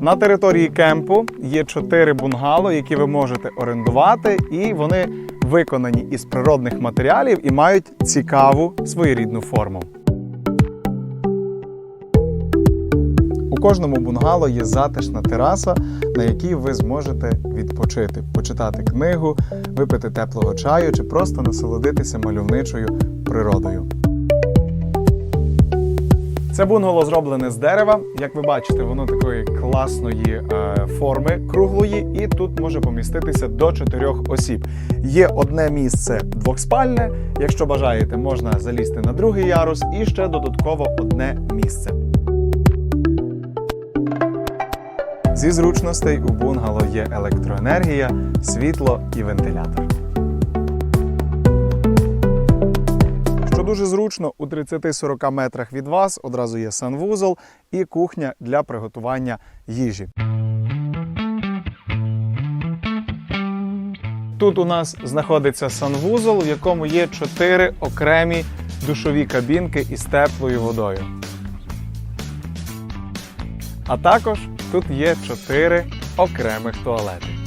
На території кемпу є чотири бунгало, які ви можете орендувати, і вони виконані із природних матеріалів і мають цікаву своєрідну форму. У кожному бунгало є затишна тераса, на якій ви зможете відпочити, почитати книгу, випити теплого чаю чи просто насолодитися мальовничою природою. Це бунгало зроблене з дерева. Як ви бачите, воно такої класної е, форми круглої, і тут може поміститися до чотирьох осіб. Є одне місце двохспальне. Якщо бажаєте, можна залізти на другий ярус і ще додатково одне місце. Зі зручностей у бунгало є електроенергія, світло і вентилятор. Дуже зручно, у 30-40 метрах від вас одразу є санвузол і кухня для приготування їжі. Тут у нас знаходиться санвузол, в якому є чотири окремі душові кабінки із теплою водою. А також тут є чотири окремих туалети.